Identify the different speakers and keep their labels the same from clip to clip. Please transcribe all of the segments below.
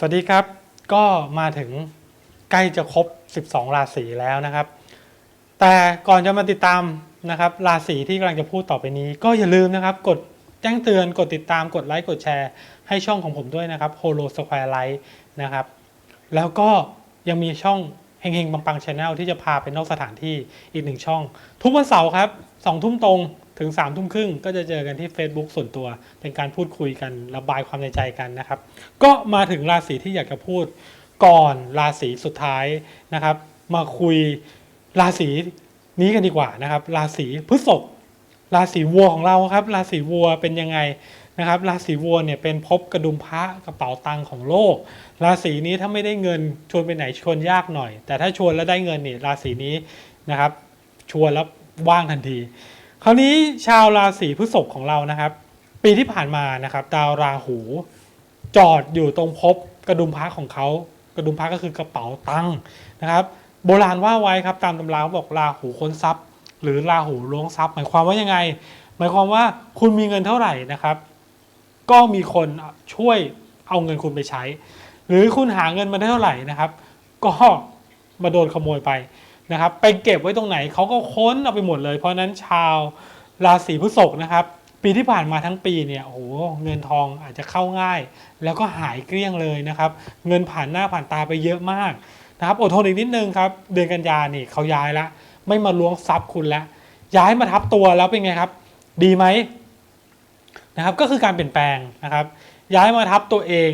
Speaker 1: สวัสดีครับ ก็มาถึงใกล้จะครบ 12 ราศีแล้วนะครับ แต่ก่อนจะมาติดตามนะครับ ราศีที่กำลังจะพูดต่อไปนี้ ก็อย่าลืมนะครับ กดแจ้งเตือนกดติดตามกดไลค์กดแชร์ ให้ช่องของผมด้วยนะครับ Holo Square Light นะครับ แล้วก็ยังมีช่องเฮงเฮงปังปังชาแนลที่จะพาไปนอกสถานที่อีกหนึ่งช่อง ทุกวันเสาร์ครับสองทุ่มตรง ถึง3ามทุ่มครึ่งก็จะเจอกันที่ Facebook ส่วนตัว เป็นการพูดคุยกันระบายความในใจกันนะครับ ก็มาถึงราศีที่อยากจะพูดก่อนราศีสุดท้ายนะครับ มาคุยราศีนี้กันดีกว่านะครับ ราศีพฤษภราศีวัวของเราครับ ราศีวัวเป็นยังไงนะครับ ราศีวัวเนี่ยเป็นภพกระดุมพระกระเป๋าตังค์ของโลก ราศีนี้ถ้าไม่ได้เงินชวนไปไหนชวนยากหน่อย แต่ถ้าชวนแล้วได้เงินเนี่ยราศีนี้นะครับ ชวนแล้วว่างทันที คราวนี้ชาวราศีพฤษภของเรานะครับ ปีที่ผ่านมานะครับ ดาวราหู จอดอยู่ตรงภพกระดุมพระของเขากระดุมพระก็คือกระเป๋าตังค์นะครับ โบราณว่าไว้ครับตามตำราเขาบอกราหูค้นทรัพย์ หรือราหูล้วงทรัพย์ หมายความว่ายังไง หมายความว่าคุณมีเงินเท่าไหร่นะครับ ก็มีคนช่วยเอาเงินคุณไปใช้ หรือคุณหาเงินมาได้เท่าไหร่นะครับ ก็มาโดนขโมยไป นะครับไปเก็บไว้ตรงไหนเขาก็ค้นเอาไปหมดเลย เพราะนั้นชาวราศีพฤษภนะครับ ปีที่ผ่านมาทั้งปีเนี่ยโอ้โหเงินทองอาจจะเข้าง่าย แล้วก็หายเกลี้ยงเลยนะครับ เงินผ่านหน้าผ่านตาไปเยอะมากนะครับอดทนอีกนิดนึงครับ เดือนกันยานี่เขาย้ายละ ไม่มาล้วงทรัพย์คุณแล้วย้ายมาทับตัวแล้วเป็นไงครับ ดีไหมนะครับก็คือการเปลี่ยนแปลงนะครับ ย้ายมาทับตัวเอง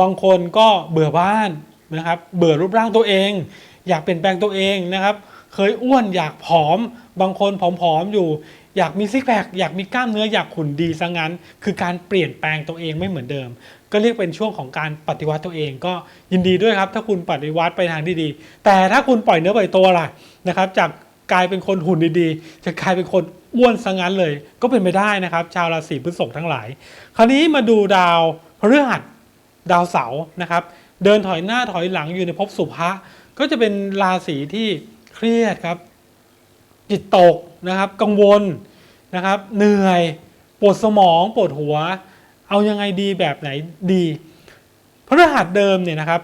Speaker 1: บางคนก็เบื่อบ้านนะครับ เบื่อรูปร่างตัวเอง อยากเปลี่ยนแปลงตัวเองนะครับ เคยอ้วนอยากผอม บางคนผอมๆอยู่ อยากมีซิกแพคอยากมีกล้ามเนื้ออยากหุ่นดีซะงั้น คือการเปลี่ยนแปลงตัวเองไม่เหมือนเดิม ก็เรียกเป็นช่วงของการปฏิวัติตัวเอง ก็ยินดีด้วยครับ ถ้าคุณปฏิวัติไปทางที่ดี แต่ถ้าคุณปล่อยเนื้อปล่อยตัวล่ะนะครับจากกลายเป็นคนหุ่นดีๆ จะกลายเป็นคนอ้วนซะงั้นเลย ก็เป็นไปได้นะครับ ชาวราศีพฤษภทั้งหลาย คราวนี้มาดูดาวพฤหัสดาวเสาร์นะครับ เดินถอยหน้าถอยหลังอยู่ในภพสุภะก็จะเป็นราศีที่เครียดครับ จิตตกนะครับ กังวลนะครับ เหนื่อยปวดสมองปวดหัว เอายังไงดีแบบไหนดีพฤหัสเดิมเนี่ยนะครับ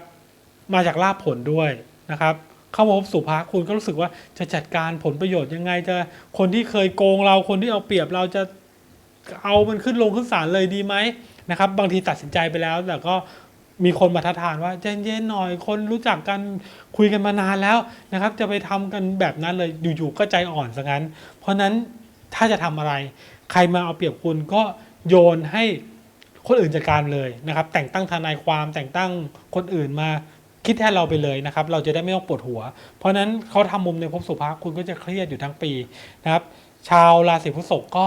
Speaker 1: มาจากลาภผลด้วยนะครับเข้ามาพบสุภาคุณก็รู้สึกว่าจะจัดการผลประโยชน์ยังไงจะคนที่เคยโกงเราคนที่เอาเปรียบเราจะเอามันขึ้นลงขึ้นศาลเลยดีไหมนะครับ บางทีตัดสินใจไปแล้วแต่ก็ มีคนมาท้าทานว่าเย็นๆหน่อยคนรู้จักกันคุยกันมานานแล้วนะครับ จะไปทำกันแบบนั้นเลยอยู่ๆก็ใจอ่อนซะงั้น เพราะนั้นถ้าจะทำอะไร ใครมาเอาเปรียบคุณก็โยนให้คนอื่นจัดการเลยนะครับ แต่งตั้งทนายความแต่งตั้งคนอื่นมาคิดแทนเราไปเลยนะครับ เราจะได้ไม่ต้องปวดหัว เพราะนั้นเขาทำมุมในภพสุภาคุณก็จะเครียดอยู่ทั้งปีนะครับ ชาวราศีพฤษภก็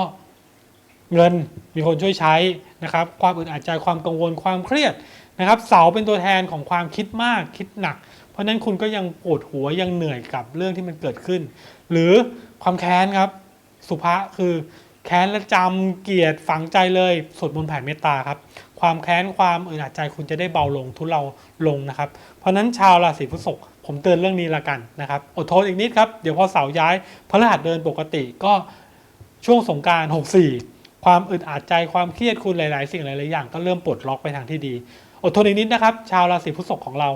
Speaker 1: เงินมีคนช่วยใช้นะครับ ความอึดอัดใจความกังวลความเครียด นะครับเสาเป็นตัวแทนของความคิดมากคิดหนัก เพราะฉะนั้นคุณก็ยังปวดหัวยังเหนื่อยกับเรื่องที่มันเกิดขึ้น หรือความแค้นครับ สุภาคือแค้นและจำเกลียดฝังใจเลยสวดมนต์แผ่เมตตาครับ ความแค้นความอึดอัดใจคุณจะได้เบาลงทุเลาลงนะครับ เพราะฉะนั้นชาวราศีพฤษภผมเตือนเรื่องนี้ละกันนะครับ อดทนอีกนิดครับ เดี๋ยวพอเสาย้ายพฤหัสเดินปกติก็ช่วงสงกราร 64 ความอึดอัดใจความเครียดคุณหลาย ๆ สิ่งหลาย ๆ อย่างก็เริ่มปลดล็อกไปทางที่ดี อดทนอีกนิดนะครับ ชาวราศีพฤษภของเรา